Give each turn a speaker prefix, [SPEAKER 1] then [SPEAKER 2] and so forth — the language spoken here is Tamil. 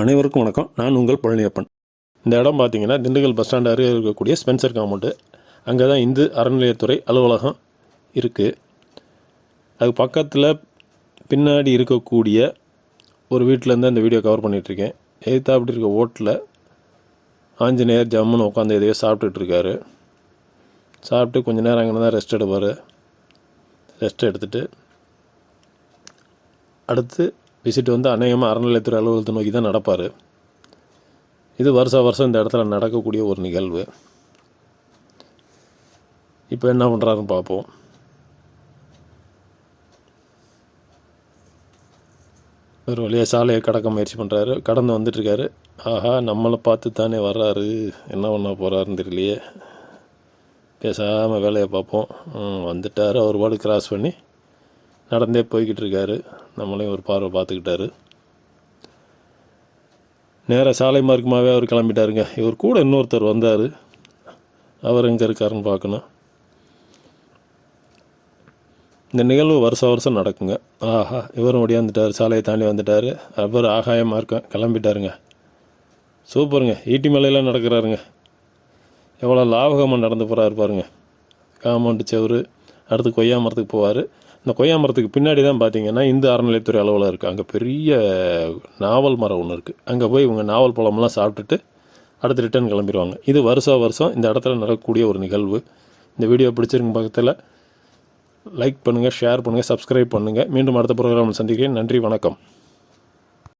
[SPEAKER 1] அனைவருக்கும் வணக்கம். நான் உங்கள் பழனியப்பன். இந்த இடம் பார்த்தீங்கன்னா திண்டுக்கல் பஸ் ஸ்டாண்ட் அருகே இருக்கக்கூடிய ஸ்பென்சர் காம்பவுண்டு அங்கே தான் இந்து அறநிலையத்துறை அலுவலகம் இருக்குது அது பக்கத்தில் பின்னாடி இருக்கக்கூடிய ஒரு வீட்டிலேருந்து அந்த வீடியோ கவர் பண்ணிகிட்ருக்கேன் எதிர்த்தா அப்படி இருக்க ஓட்டில் ஆஞ்சநேயர் ஜம்முன்னு உட்காந்து எதையோ சாப்பிட்டுட்ருக்காரு சாப்பிட்டு கொஞ்ச நேரம் அங்கே தான் ரெஸ்ட் எடுப்பார். ரெஸ்ட் எடுத்துகிட்டு அடுத்து விசிட் வந்து அநேகமாக அறநிலையத்துறை அலுவலகத்தை நோக்கி தான் நடப்பார். இது வருஷம் வருஷம் இந்த இடத்துல நடக்கக்கூடிய ஒரு நிகழ்வு. இப்போ என்ன பண்ணுறாருன்னு பார்ப்போம். ஒரு வழியாக சாலையை கடக்க முயற்சி பண்ணுறாரு கடந்து வந்துட்டுருக்காரு. ஆஹா நம்மளை பார்த்து தானே வர்றாரு. என்ன பண்ண போகிறாருன்னு தெரியலையே. பேசாமல் வேலையை பார்ப்போம். வந்துட்டார். அவர் பாடு கிராஸ் பண்ணி நடந்தே போய்கிட்டு இருக்காரு நம்மளையும் ஒரு பார்வை பார்த்துக்கிட்டாரு. நேராக சாலை மார்க்கமாகவே அவர் கிளம்பிட்டாருங்க. இவர் கூட இன்னொருத்தர் வந்தார். அவர் எங்கே இருக்காருன்னு பார்க்கணும். இந்த நிகழ்வு வருஷம் வருஷம் நடக்குங்க. ஆஹா இவரும் ஒடியாந்துட்டார் சாலையை தாண்டி வந்துட்டார். அவர் ஆகாயமாக இருக்கும் கிளம்பிட்டாருங்க. சூப்பருங்க. ஈட்டி மலையில் நடக்கிறாருங்க. எவ்வளோ லாபகமாக நடந்து போகிறாரு பாருங்க. காம்பவுண்டு செவரு அடுத்து கொய்யா மரத்துக்கு போவார். இந்த கொய்யா மரத்துக்கு பின்னாடி தான் பார்த்தீங்கன்னா இந்து அறநிலையத்துறை அலுவலகம் இருக்குது அங்கே பெரிய நாவல் மரம் ஒன்று இருக்குது அங்கே போய் இவங்க நாவல் பழமெல்லாம் சாப்பிட்டுட்டு அடுத்து ரிட்டர்ன் கிளம்பிடுவாங்க. இது வருஷம் வருஷம் இந்த இடத்துல நடக்கக்கூடிய ஒரு நிகழ்வு. இந்த வீடியோ பிடிச்சிருங்க பக்கத்தில் லைக் பண்ணுங்கள் ஷேர் பண்ணுங்கள் சப்ஸ்கிரைப் பண்ணுங்கள் மீண்டும் அடுத்த ப்ரோக்ராமில் சந்திக்கிறேன். நன்றி வணக்கம்.